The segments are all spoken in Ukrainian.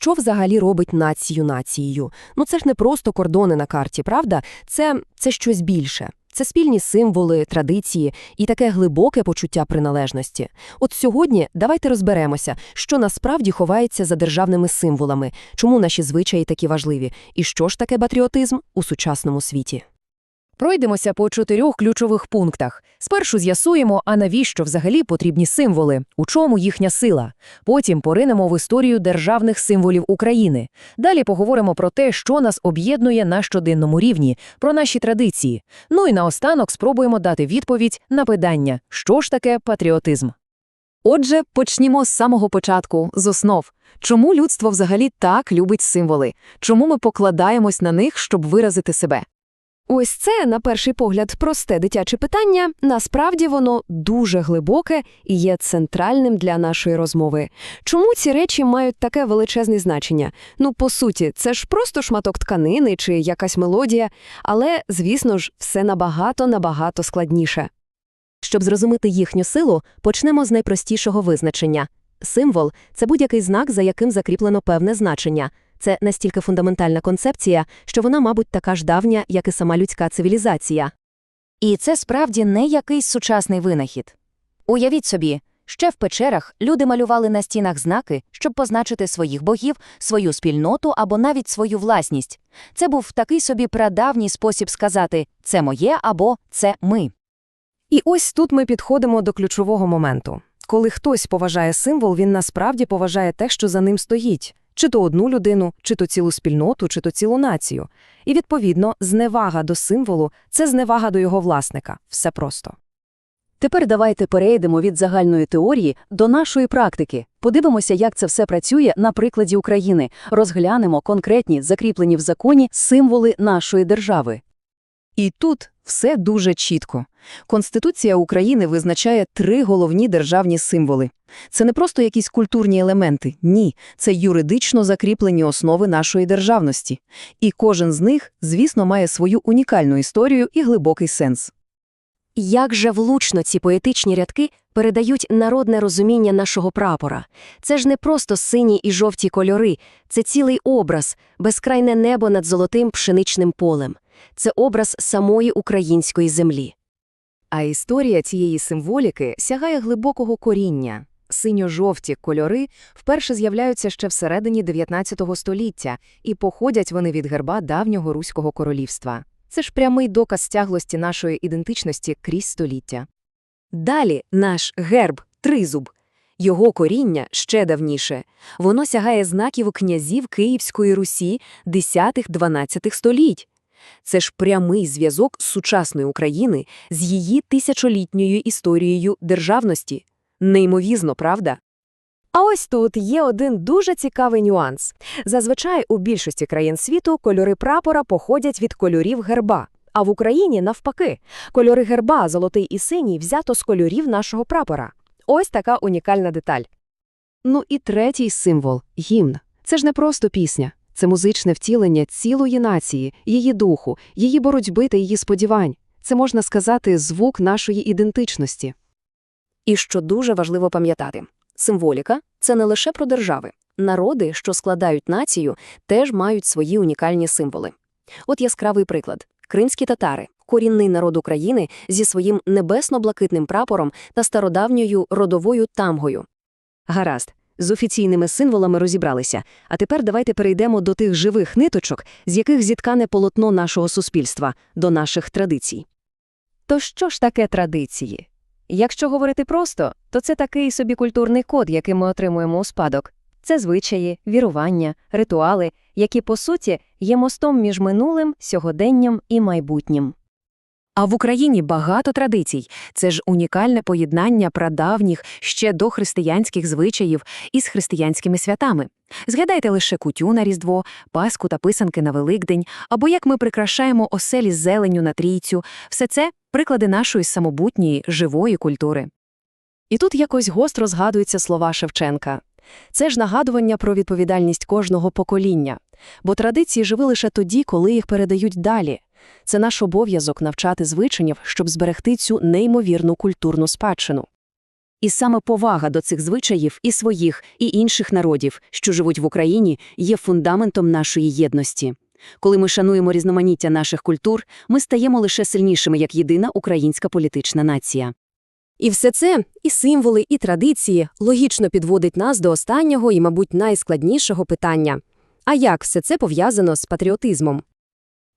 що взагалі робить націю нацією? Ну це ж не просто кордони на карті, правда? Це, це щось більше. Це спільні символи, традиції і таке глибоке почуття приналежності. От сьогодні давайте розберемося, що насправді ховається за державними символами, чому наші звичаї такі важливі, і що ж таке патріотизм у сучасному світі. Пройдемося по чотирьох ключових пунктах. Спершу з'ясуємо, а навіщо взагалі потрібні символи, у чому їхня сила. Потім поринемо в історію державних символів України. Далі поговоримо про те, що нас об'єднує на щоденному рівні, про наші традиції. Ну і наостанок спробуємо дати відповідь на питання, що ж таке патріотизм. Отже, почнімо з самого початку, з основ. Чому людство взагалі так любить символи? Чому ми покладаємось на них, щоб виразити себе? Ось це, на перший погляд, просте дитяче питання, насправді воно дуже глибоке і є центральним для нашої розмови. Чому ці речі мають таке величезне значення? Ну, по суті, це ж просто шматок тканини чи якась мелодія, але, звісно ж, все набагато-набагато складніше. Щоб зрозуміти їхню силу, почнемо з найпростішого визначення. Символ це будь-який знак, за яким закріплено певне значення. Це настільки фундаментальна концепція, що вона, мабуть, така ж давня, як і сама людська цивілізація. І це справді не якийсь сучасний винахід. Уявіть собі, ще в печерах люди малювали на стінах знаки, щоб позначити своїх богів, свою спільноту або навіть свою власність. Це був такий собі прадавній спосіб сказати «це моє» або «це ми». І ось тут ми підходимо до ключового моменту. Коли хтось поважає символ, він насправді поважає те, що за ним стоїть. Чи то одну людину, чи то цілу спільноту, чи то цілу націю. І, відповідно, зневага до символу – це зневага до його власника. Все просто. Тепер давайте перейдемо від загальної теорії до нашої практики. Подивимося, як це все працює на прикладі України. Розглянемо конкретні, закріплені в законі, символи нашої держави. І тут все дуже чітко. Конституція України визначає три головні державні символи. Це не просто якісь культурні елементи, ні, це юридично закріплені основи нашої державності. І кожен з них, звісно, має свою унікальну історію і глибокий сенс. Як же влучно ці поетичні рядки передають народне розуміння нашого прапора. Це ж не просто сині і жовті кольори, це цілий образ, безкрайне небо над золотим пшеничним полем. Це образ самої української землі. А історія цієї символіки сягає глибокого коріння. Синьо-жовті кольори вперше з'являються ще всередині 19 століття, і походять вони від герба давнього Руського королівства. Це ж прямий доказ стяглості нашої ідентичності крізь століття. Далі наш герб тризуб. Його коріння ще давніше. Воно сягає знаків князів Київської Русі 10-12 століть. Це ж прямий зв'язок сучасної України з її тисячолітньою історією державності. Неймовізно, правда? А ось тут є один дуже цікавий нюанс. Зазвичай у більшості країн світу кольори прапора походять від кольорів герба. А в Україні навпаки, кольори герба, золотий і синій, взято з кольорів нашого прапора. Ось така унікальна деталь. Ну і третій символ – гімн. Це ж не просто пісня. Це музичне втілення цілої нації, її духу, її боротьби та її сподівань. Це, можна сказати, звук нашої ідентичності. І що дуже важливо пам'ятати, символіка – це не лише про держави. Народи, що складають націю, теж мають свої унікальні символи. От яскравий приклад. Кримські татари – корінний народ України зі своїм небесно-блакитним прапором та стародавньою родовою тамгою. Гаразд, з офіційними символами розібралися, а тепер давайте перейдемо до тих живих ниточок, з яких зіткане полотно нашого суспільства, до наших традицій. То що ж таке традиції? Якщо говорити просто, то це такий собі культурний код, який ми отримуємо у спадок. Це звичаї, вірування, ритуали, які, по суті, є мостом між минулим, сьогоденням і майбутнім. А в Україні багато традицій. Це ж унікальне поєднання прадавніх, ще дохристиянських звичаїв із християнськими святами. Згадайте лише кутю на Різдво, Пасху та писанки на Великдень, або як ми прикрашаємо оселі зеленю на трійцю. Все це приклади нашої самобутньої, живої культури. І тут якось гостро згадуються слова Шевченка. Це ж нагадування про відповідальність кожного покоління, бо традиції живі лише тоді, коли їх передають далі. Це наш обов'язок навчати звичаїв, щоб зберегти цю неймовірну культурну спадщину. І саме повага до цих звичаїв і своїх, і інших народів, що живуть в Україні, є фундаментом нашої єдності. Коли ми шануємо різноманіття наших культур, ми стаємо лише сильнішими як єдина українська політична нація. І все це, і символи, і традиції, логічно підводить нас до останнього і, мабуть, найскладнішого питання. А як все це пов'язано з патріотизмом?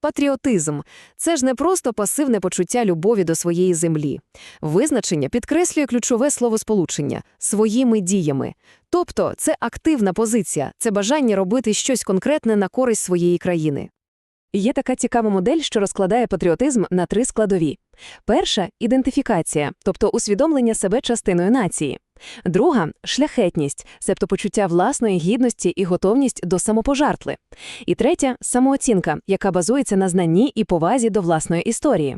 Патріотизм – це ж не просто пасивне почуття любові до своєї землі. Визначення підкреслює ключове словосполучення – своїми діями. Тобто це активна позиція, це бажання робити щось конкретне на користь своєї країни. Є така цікава модель, що розкладає патріотизм на три складові. Перша – ідентифікація, тобто усвідомлення себе частиною нації. Друга – шляхетність, себто почуття власної гідності і готовність до самопожертви. І третя – самооцінка, яка базується на знанні і повазі до власної історії.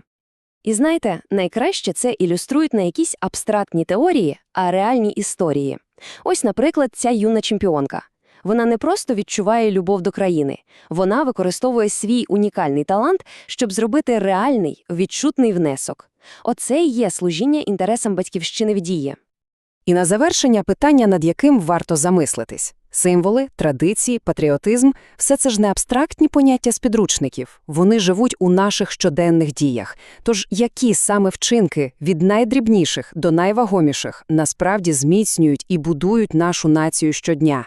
І знаєте, найкраще це ілюструють на якісь абстрактні теорії, а реальні історії. Ось, наприклад, ця юна чемпіонка. Вона не просто відчуває любов до країни, вона використовує свій унікальний талант, щоб зробити реальний, відчутний внесок. Оце і є служіння інтересам батьківщини в дії. І на завершення питання, над яким варто замислитись. Символи, традиції, патріотизм – все це ж не абстрактні поняття з підручників. Вони живуть у наших щоденних діях. Тож які саме вчинки від найдрібніших до найвагоміших насправді зміцнюють і будують нашу націю щодня?